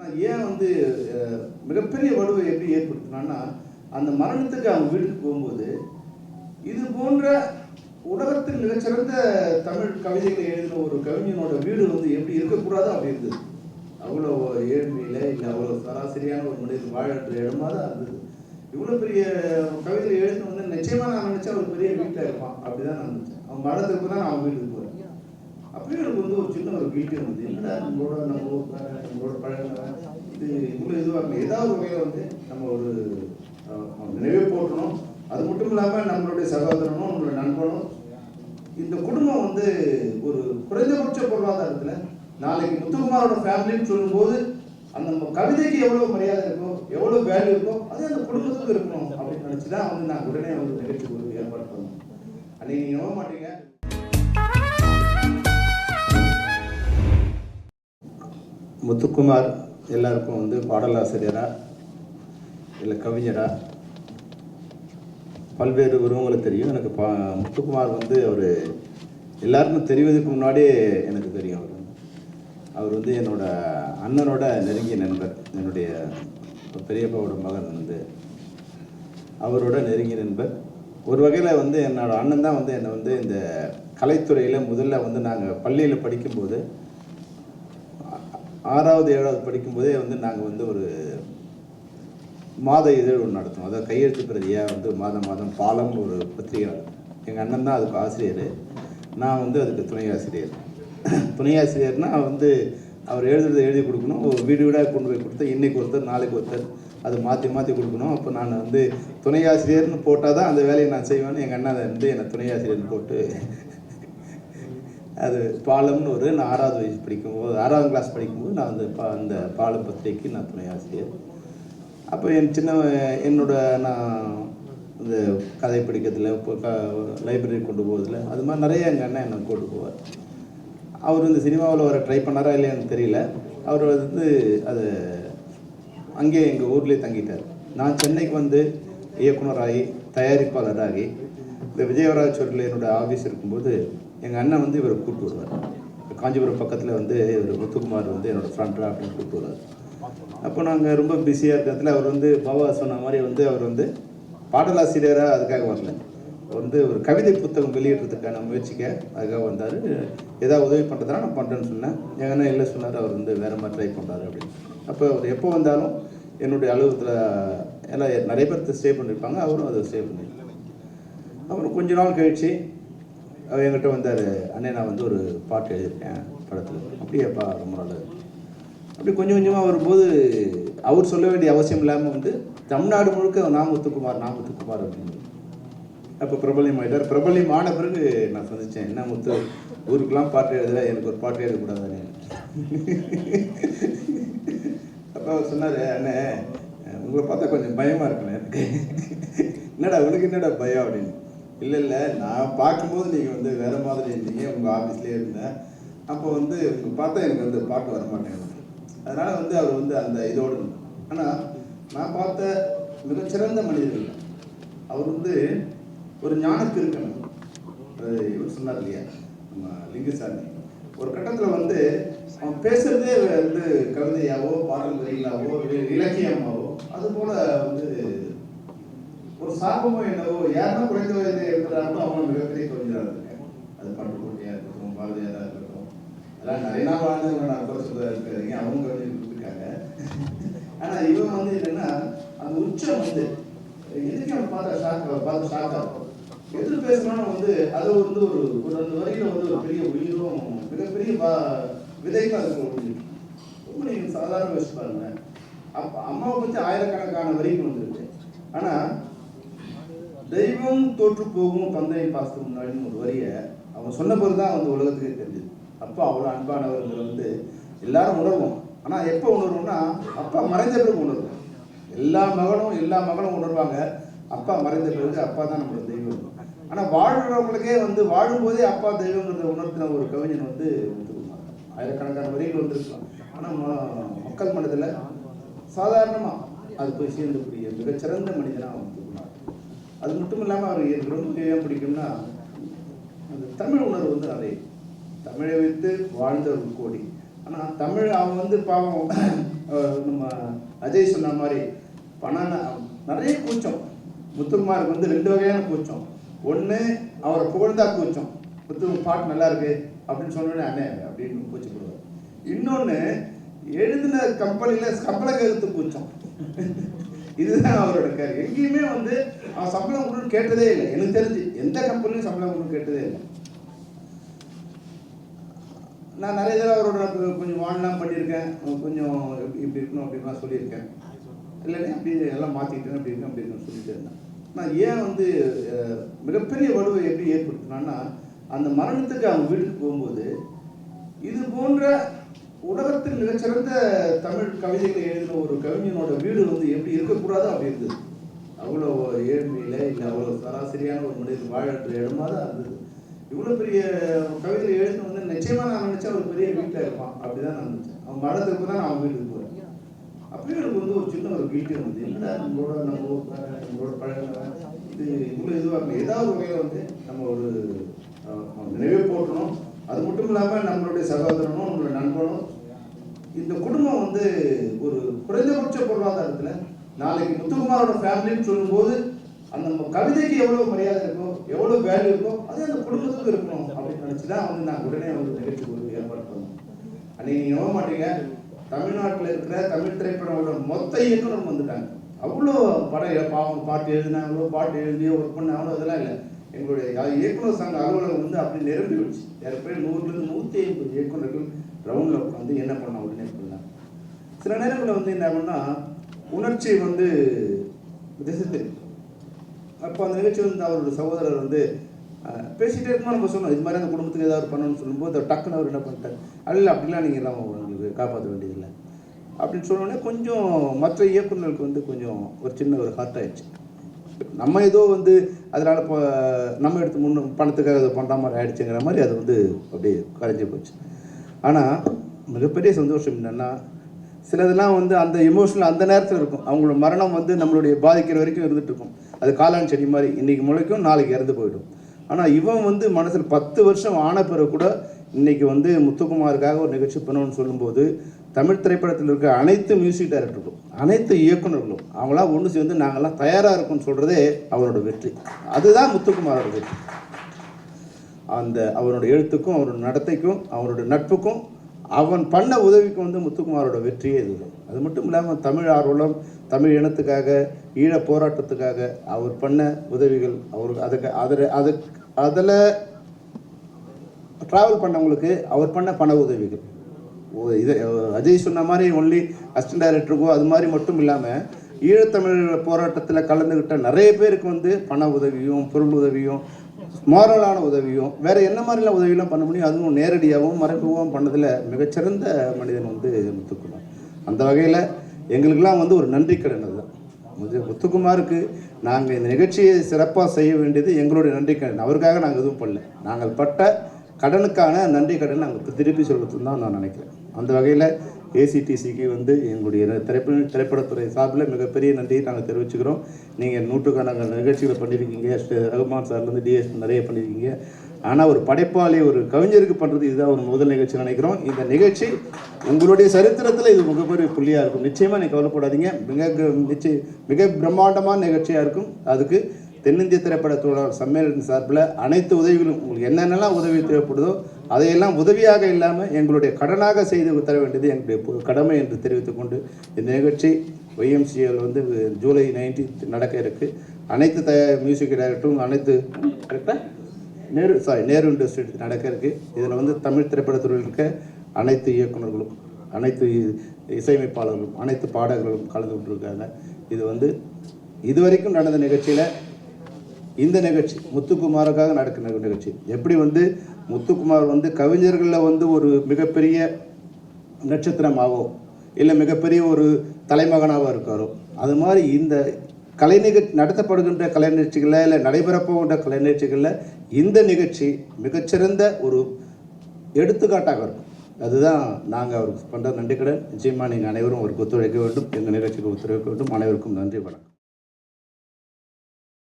நான் ஏன் வந்து மிகப்பெரிய வலுவை எப்படி ஏற்படுத்தினான்னா அந்த மரணத்துக்கு அவங்க வீட்டுக்கு போகும்போது இது போன்ற உலகத்தில் மிகச்சிறந்த தமிழ் கவிதைகளை எழுதின ஒரு கவிஞனோட வீடு வந்து எப்படி இருக்கக்கூடாதோ அப்படி இருந்தது. அவ்வளோ ஏழ்மையில் இல்லை அவ்வளோ சராசரியான ஒரு மனிதர் வாழன்ற இடமா தான் இருந்தது. இவ்வளோ பெரிய கவிதை எழுதின வந்து நிச்சயமாக நான் நினச்சேன் ஒரு பெரிய வீட்டில் இருப்பான். அப்படி தான் நான் நினச்சேன். அவன் மரணத்துக்கு தான் நான் அவன் வீட்டுக்கு போகிறேன் அப்பயும் எனக்கு வந்து ஒரு சின்ன ஒரு கில்ட்டி இருந்தது என்னடா நம்மளோட நம்ம நம்மளோட பழகினவன் இது இவ்வளோ இதுவாக ஏதாவது வகையில் வந்து நம்ம ஒரு நினைவு நினைவே போட்டணும் அது மட்டும் இல்லாமல் நம்மளுடைய சகோதரனும் நம்மளுடைய நண்பனும் இந்த குடும்பம் வந்து ஒரு குறைந்தபட்ச பொருளாதாரத்தில் நாளைக்கு முத்துக்குமாரோட ஃபேமிலின்னு சொல்லும்போது அந்த நம்ம கவிதைக்கு எவ்வளோ மரியாதை இருக்கோ எவ்வளோ வேல்யூ இருக்கோ அதே அந்த குடும்பத்துக்கு இருக்கணும் அப்படின்னு நினச்சி தான் வந்து நான் உடனே வந்து நிகழ்ச்சி ஒரு ஏற்பாடு பண்ணேன். அன்னைக்கு நீங்கள் நம்ப மாட்டீங்க. முத்துக்குமார் எல்லாருக்கும் வந்து பாடலாசிரியரா இல்லை கவிஞராக பல்வேறு உருவங்களுக்கு தெரியும். எனக்கு பா முத்துக்குமார் வந்து அவர் எல்லாருக்கும் தெரிவதற்கு முன்னாடியே எனக்கு தெரியும் அவர். அவர் வந்து என்னோட அண்ணனோட நெருங்கிய நண்பர். என்னுடைய பெரியப்பாவோட மகன் வந்து அவரோட நெருங்கிய நண்பர். ஒரு வகையில் வந்து என்னோட அண்ணன் தான் வந்து என்னை வந்து இந்த கலைத்துறையில் முதல்ல வந்து நாங்கள் பள்ளியில் படிக்கும்போது ஆறாவது ஏழாவது படிக்கும்போதே வந்து நாங்கள் வந்து ஒரு மாத இதழ் ஒன்று நடத்தோம் அதாவது கையெழுத்து பிரதியாக வந்து மாதம் மாதம் பாலம் ஒரு பத்திரிகை எங்கள் அண்ணன் தான் அதுக்கு ஆசிரியர். நான் வந்து அதுக்கு துணை ஆசிரியர். துணை ஆசிரியர்னா வந்து அவர் எழுதுறதை எழுதி கொடுக்கணும். ஒரு வீடு வீடாக கொண்டு போய் கொடுத்து இன்றைக்கு ஒருத்தர் நாளைக்கு ஒருத்தர் அது மாற்றி மாற்றி கொடுக்கணும். அப்போ நான் வந்து துணை ஆசிரியர்னு போட்டால் தான் அந்த வேலையை நான் செய்வேன்னு எங்கள் அண்ணன் வந்து என்னை துணை ஆசிரியர்னு போட்டு அது பாலம்னு ஒரு நான் ஆறாவது வயசு படிக்கும்போது ஆறாவது கிளாஸ் படிக்கும்போது நான் அந்த பா அந்த பாலம் பத்திரிகைக்கு நான் துணை ஆசிரியர். அப்போ என் சின்ன என்னோட நான் இந்த கதை படிக்கிறதுல இப்போ க லைப்ரரி கொண்டு போகிறதுல அது மாதிரி நிறைய எங்கள் அண்ணன் என்னை கூட்டு போவார். அவர் இந்த சினிமாவில் வர ட்ரை பண்ணாரா இல்லையான்னு தெரியல. அவர் வந்து அது அங்கேயே எங்கள் ஊர்லேயே தங்கிட்டார். நான் சென்னைக்கு வந்து இயக்குனராகி தயாரிப்பாளராகி இந்த விஜயவராஜ் சொல்லில் என்னோடய ஆஃபீஸ் இருக்கும்போது எங்கள் அண்ணன் வந்து இவரை கூப்பிட்டு வருவார். காஞ்சிபுரம் பக்கத்தில் வந்து இவர் முத்துக்குமார் வந்து என்னோடய ஃப்ரெண்டாக அப்படின்னு கூப்பிட்டு வருவார். அப்போ நாங்கள் ரொம்ப பிஸியாக இருக்கிறதுல அவர் வந்து பாபா சொன்ன மாதிரி வந்து அவர் வந்து பாடலாசிரியராக அதுக்காக வரல. வந்து ஒரு கவிதை புத்தகம் வெளியிடுறதுக்கான முயற்சிக்க அதுக்காக வந்தார். ஏதாவது உதவி பண்ணுறதுனா நான் பண்ணுறேன்னு சொன்னேன். எங்கன்னா இல்லை சொன்னார் அவர் வந்து வேறு மாதிரி ட்ரை பண்ணுறாரு அப்படின்னு. அப்போ அவர் எப்போ வந்தாலும் என்னுடைய அலுவலகத்தில் எல்லாம் நிறைய பேர் ஸ்டே பண்ணியிருப்பாங்க அவரும் அதை ஸ்டே பண்ணியிருப்பாங்க அப்புறம் கொஞ்ச நாள் கழிச்சு என்கிட்ட வந்தார் அண்ணே நான் வந்து ஒரு பாட்டு எழுதியிருக்கேன் படத்தில். அப்படியேப்பா ரொம்ப நல்லது அப்படி கொஞ்சம் கொஞ்சமாக வரும்போது அவர் சொல்ல வேண்டிய அவசியம் இல்லாமல் வந்து தமிழ்நாடு முழுக்க நாமுத்துக்குமார் நாமுத்துக்குமார் அப்படின்னு. அப்போ பிரபல்யம் ஆகிட்டார் பிரபல்யம் ஆன பிறகு நான் சந்தித்தேன் என்ன முத்து ஊருக்கெல்லாம் பாட்டு எழுதல எனக்கு ஒரு பாட்டு எழுதக்கூடாதுன்னு அப்போ அவர் சொன்னார் அண்ணே உங்களை பார்த்தா கொஞ்சம் பயமாக இருக்குண்ணே எனக்கு. என்னடா உனக்கு என்னடா பயம்? அப்படின்னு. இல்லை இல்லை. நான் பார்க்கும்போது நீங்கள் வந்து வேறு மாதிரி இருந்தீங்க. உங்கள் ஆஃபீஸ்லேயே இருந்தேன். அப்போ வந்து பார்த்தா எனக்கு வந்து பாட்டு வர மாட்டேங்குது அதனால் வந்து அவர் வந்து அந்த இதோடு ஆனால் நான் பார்த்த மிகச்சிறந்த மனிதர்கள் அவர் வந்து ஒரு ஞானத்து இருக்கணும் இவர் சொன்னார் இல்லையா? நம்ம லிங்கசாமி. ஒரு கட்டத்தில் வந்து அவன் பேசுறதே வந்து கவிதையாவோ பாடல் வரிகளாவோ இ- இலக்கியமாவோ அது போல வந்து ஒரு சாபமோ என்னவோ யாருன்னா குறைந்த வயது இருக்கிறாங்களோ அவங்க மிகப்பெரிய தொழிலாக இருக்காங்க அது பட்டுக்கோட்டையாக இருக்கட்டும் பாரதியாராக இருக்கட்டும் அதெல்லாம் நிறைய நாள் வாழ்ந்தவங்க நான் குறை சொல்ல இருக்காங்க அவங்க கவிதை கொடுத்துருக்காங்க. ஆனால் இவன் வந்து என்னன்னா அந்த உச்சம் வந்து எதுக்கு அவன் பார்த்தா ஷாக் பார்த்து ஷாக் ஆகும் எது பேசுனாலும் வந்து அது வந்து ஒரு ஒரு ரெண்டு வரையில வந்து ஒரு பெரிய உயிரும் மிகப்பெரிய விதைக்கும் அதுக்கு ஒழிஞ்சிருக்கு ரொம்ப நீங்கள் சாதாரண வயசு பாருங்க அப்போ அம்மாவை பற்றி ஆயிரக்கணக்கான வரிகள் வந்துருக்கு. ஆனால் தெய்வம் தோற்று போகும் தந்தை பாசத்துக்கு முன்னாடின்னு ஒரு வரியை அவன் சொன்ன பிறகு தான் வந்து உலகத்துக்கே தெரிஞ்சது. அப்பா அவ்வளோ அன்பானவர்கள் வந்து எல்லாரும் உணர்வோம். ஆனால் எப்போ உணர்வோம்னா அப்பா மறைஞ்ச பிறகு உணர்வோம். எல்லா மகனும் எல்லா மகனும் உணர்வாங்க. அப்பா மறைந்த பிறகு அப்பா தான் நம்மளோட தெய்வம். ஆனால் வாழ்கிறவங்களுக்கே வந்து வாழும்போதே அப்பா தெய்வங்கிறத உணர்த்தின ஒரு கவிஞன் வந்து முத்துக்குமார். ஆயிரக்கணக்கான வரிகள் வந்திருக்கலாம் ஆனால் மக்கள் மனதில் சாதாரணமாக அது போய் சேர்ந்தக்கூடிய மிகச்சிறந்த மனிதனாக வந்து அது மட்டும் இல்லாமல் அவர் எனக்கு ரொம்ப ஏன் பிடிக்கும்னா அந்த தமிழ் உணர்வு வந்து அதே. தமிழை வைத்து வாழ்ந்த ஒரு கோடி. ஆனால் தமிழ் அவன் வந்து பாவம் நம்ம அஜய் சொன்ன மாதிரி பணம் நிறைய கூச்சம். முத்துக்குமாருக்கு வந்து ரெண்டு வகையான கூச்சம். ஒன்று அவரை புகழ்ந்தா கூச்சம். முத்து பாட்டு நல்லா இருக்கு அப்படின்னு சொன்னோடனே அண்ணே அப்படின்னு கூச்சப்படுவார் இன்னொன்று எழுதின கம்பெனியில் கம்பள கருத்து கூச்சம். இதுதான் அவரோட கரு எங்கேயுமே வந்து அவன் சம்பளம் கொடுன்னு கேட்டதே இல்லை. எனக்கு தெரிஞ்சு எந்த கம்பெனியும் சம்பளம் கொடுன்னு கேட்டதே இல்லை. நான் நிறைய தடவை அவரோட கொஞ்சம் வான்லாம் பண்ணியிருக்கேன். கொஞ்சம் இப்படி இருக்கணும் அப்படின்லாம் சொல்லியிருக்கேன். இல்லைன்னா அப்படி எல்லாம் மாற்றிக்கிட்டேன் அப்படி இருக்கேன் அப்படி இருக்கேன்னு சொல்லிட்டு இருந்தேன். நான் ஏன் வந்து மிகப்பெரிய வலுவை எப்படி ஏற்படுத்தினான்னா அந்த மரணத்துக்கு அவங்க வீட்டுக்கு போகும்போது இது போன்ற உலகத்தில் மிகச்சிறந்த தமிழ் கவிதைகளை எழுதின ஒரு கவிஞனோட வீடு வந்து எப்படி இருக்கக்கூடாது அப்படி இருந்தது. அவ்வளோ ஏழ்மையில் இல்லை அவ்வளோ சராசரியான ஒரு மனிதன் வாழற இடமா தான் இருந்தது. இவ்வளோ பெரிய கவிதை எழுதின வந்து நிச்சயமா நான் நினைச்சேன் ஒரு பெரிய வீட்டில் இருப்பான். அப்படிதான் நான் நினைச்சேன். அவன் மரணத்துக்கு தான் நான் அவன் வீட்டுக்கு போகிறேன் அப்பயும் எனக்கு வந்து ஒரு சின்ன ஒரு வீட்டே வந்து என்னடா நம்மளோட நம்ம நம்மளோட பழகிறவன் இது இவ்வளோ இதுவாக ஏதாவது வகையில் வந்து நம்ம ஒரு நினைவே போட்டணும் அது மட்டும் இல்லாமல் நம்மளுடைய சகோதரனும் நம்மளுடைய நண்பனும் இந்த குடும்பம் வந்து ஒரு குறைந்தபட்ச பொருளாதாரத்தில் நாளைக்கு முத்துக்குமாரோட ஃபேமிலின்னு சொல்லும்போது அந்த கவிதைக்கு எவ்வளோ மரியாதை இருக்கோ எவ்வளோ வேல்யூ இருக்கோ அது அந்த குடும்பத்துக்கு இருக்கணும் அப்படின்னு நினச்சி தான் வந்து நான் உடனே வந்து நிகழ்ச்சி ஒரு ஏற்பாடு பண்ணேன். அன்னைக்கு நீங்கள் நம்ப மாட்டீங்க. தமிழ்நாட்டில் இருக்கிற தமிழ் திரைப்படங்களோட மொத்த இயக்குனர் வந்துட்டாங்க. அவ்வளோ படம் பாவம் பாட்டு எழுதினாங்களோ பாட்டு எழுதியோ ஒர்க் பண்ணாங்களோ அதெல்லாம் இல்லை. எங்களுடைய இயக்குனர் சங்க அலுவலகம் வந்து அப்படி நிரம்பி வச்சு ஏற்கனவே நூறுலேருந்து நூற்றி ஐம்பது இயக்குநர்கள் ரவுண்டில் உட்காந்து என்ன பண்ண உடனே பண்ணலாம் சில நேரங்களில் வந்து என்ன ஆகும்னா உணர்ச்சி வந்து திசை அப்போ அந்த நிகழ்ச்சி வந்து அவரோட சகோதரர் வந்து பேசிகிட்டே பேசிட்டே நம்ம சொன்னோம் இது மாதிரி அந்த குடும்பத்துக்கு ஏதாவது பண்ணணும்னு சொல்லும்போது அவர் டக்குன்னு அவர் என்ன பண்ணிட்டார்? அல்ல அப்படிலாம் நீங்கள் எல்லாம் உங்களுக்கு காப்பாற்ற வேண்டியதில்லை. அப்படின்னு சொன்னோடனே கொஞ்சம் மற்ற இயக்குநர்களுக்கு வந்து கொஞ்சம் ஒரு சின்ன ஒரு ஹார்ட் ஆயிடுச்சு. நம்ம ஏதோ வந்து அதனால் இப்போ நம்ம எடுத்து முன்ன பணத்துக்காக அதை பண்ணுற மாதிரி ஆயிடுச்சுங்கிற மாதிரி அது வந்து அப்படியே கரைஞ்சி போச்சு. ஆனால் மிகப்பெரிய சந்தோஷம் என்னென்னா சிலதெல்லாம் வந்து அந்த எமோஷனல் அந்த நேரத்தில் இருக்கும். அவங்களோட மரணம் வந்து நம்மளுடைய பாதிக்கிற வரைக்கும் இருந்துட்டு இருக்கும். அது காளான் செடி மாதிரி இன்னைக்கு முளைக்கும் நாளைக்கு இறந்து போயிடும். ஆனால் இவன் வந்து மனசில் பத்து வருஷம் ஆன பிறகு கூட இன்னைக்கு வந்து முத்துக்குமாருக்காக ஒரு நிகழ்ச்சி பண்ணணும்னு சொல்லும்போது தமிழ் திரைப்படத்தில் இருக்க அனைத்து மியூசிக் டைரக்டர்களும் அனைத்து இயக்குனர்களும் அவங்களாம் ஒன்று சேர்ந்து நாங்கள்லாம் தயாராக இருக்கோம்னு சொல்கிறதே அவரோட வெற்றி. அதுதான் முத்துக்குமாரோட வெற்றி. அந்த அவரோட எழுத்துக்கும் அவரோட நடத்தைக்கும் அவரோட நட்புக்கும் அவன் பண்ண உதவிக்கு வந்து முத்துக்குமாரோட வெற்றியே இதுதான் அது மட்டும் இல்லாமல் தமிழ் ஆர்வலம் தமிழ் இனத்துக்காக ஈழ போராட்டத்துக்காக அவர் பண்ண உதவிகள் அவருக்கு அதுக்கு அதில் அதுக்கு அதில் ட்ராவல் பண்ணவங்களுக்கு அவர் பண்ண பண உதவிகள். ஓ, இது அஜய் சொன்ன மாதிரி ஒன்லி அசிஸ்டன்ட் டைரக்டருக்கோ அது மாதிரி மட்டும் இல்லாமல் ஈழத்தமிழர் போராட்டத்தில் கலந்துக்கிட்ட நிறைய பேருக்கு வந்து பண உதவியும் பொருள் உதவியும் மாரலான உதவியும் வேற என்ன மாதிரிலாம் உதவியெல்லாம் பண்ண முடியும்? அதுவும் நேரடியாகவும் மறைமுகமாகவும் பண்ணதில் மிகச்சிறந்த மனிதன் வந்து முத்துக்குமார். அந்த வகையில் எங்களுக்கெல்லாம் வந்து ஒரு நன்றி கடன் அதுதான். முத்துக்குமாருக்கு நாங்கள் இந்த நிகழ்ச்சியை சிறப்பாக செய்ய வேண்டியது எங்களுடைய நன்றி கடன். அவருக்காக நாங்கள் எதுவும் பண்ணல. நாங்கள் பட்ட கடனுக்கான நன்றி கடன் நாங்கள் திருப்பி சொல்கிறது தான் நான் நினைக்கிறேன். அந்த வகையில் ஏசிடிசிக்கு வந்து எங்களுடைய திரைப்பட திரைப்படத்துறை சார்பில் மிகப்பெரிய நன்றியை நாங்கள் தெரிவிச்சுக்கிறோம். நீங்கள் நூற்றுக்கணக்கான நிகழ்ச்சிகளை பண்ணியிருக்கீங்க ஸ்ரீ ரகுமான் சார்லேருந்து டிஎஸ் நிறைய பண்ணியிருக்கீங்க ஆனால் ஒரு படைப்பாளி ஒரு கவிஞருக்கு பண்ணுறது இதுதான் ஒரு முதல் நிகழ்ச்சி நினைக்கிறோம். இந்த நிகழ்ச்சி உங்களுடைய சரித்திரத்தில் இது மிகப்பெரிய புள்ளியாக இருக்கும். நிச்சயமாக நீங்கள் கவலைப்படாதீங்க. மிக நிச்சய மிக பிரம்மாண்டமான நிகழ்ச்சியாக இருக்கும். அதுக்கு தென்னிந்திய திரைப்பட தொழிலாளர் சம்மேளன சார்பில் அனைத்து உதவிகளும் உங்களுக்கு என்னென்னலாம் உதவி தேவைப்படுதோ அதையெல்லாம் உதவியாக இல்லாமல் எங்களுடைய கடனாக செய்து தர வேண்டியது எங்களுடைய கடமை என்று தெரிவித்துக் கொண்டு இந்த நிகழ்ச்சி ஒய்எம்சிஎல் வந்து ஜூலை நைன்டீன்த் நடக்க இருக்கு. அனைத்து த மியூசிக் டைரக்டரும் அனைத்து கரெக்டாக நேரு சாரி நேரு இண்டஸ்ட்ரி நடக்க இருக்கு. இதில் வந்து தமிழ் திரைப்படத்துறையில் இருக்க அனைத்து இயக்குனர்களும் அனைத்து இசையமைப்பாளர்களும் அனைத்து பாடகர்களும் கலந்து கொண்டிருக்காங்க. இது வந்து இதுவரைக்கும் நடந்த நிகழ்ச்சியில் இந்த நிகழ்ச்சி முத்துக்குமாருக்காக நடக்கிற நிகழ்ச்சி. எப்படி வந்து முத்துக்குமார் வந்து கவிஞர்களில் வந்து ஒரு மிகப்பெரிய நட்சத்திரமாகவோ இல்லை மிகப்பெரிய ஒரு தலைமகனாகவோ இருக்காரோ அது மாதிரி இந்த கலை நிகழ்ச்சி நடத்தப்படுகின்ற கலை நிகழ்ச்சிகளில் இல்லை நடைபெறப்போகின்ற கலை நிகழ்ச்சிகளில் இந்த நிகழ்ச்சி மிகச்சிறந்த ஒரு எடுத்துக்காட்டாக இருக்கும். அதுதான் நாங்கள் அவருக்கு பண்ணுற நன்றி கடன் நிச்சயமாக நீங்கள் அனைவரும் அவருக்கு ஒத்துழைக்க வேண்டும். எங்கள் நிகழ்ச்சிக்கு ஒத்துழைக்க வேண்டும். அனைவருக்கும் நன்றி வணக்கம்.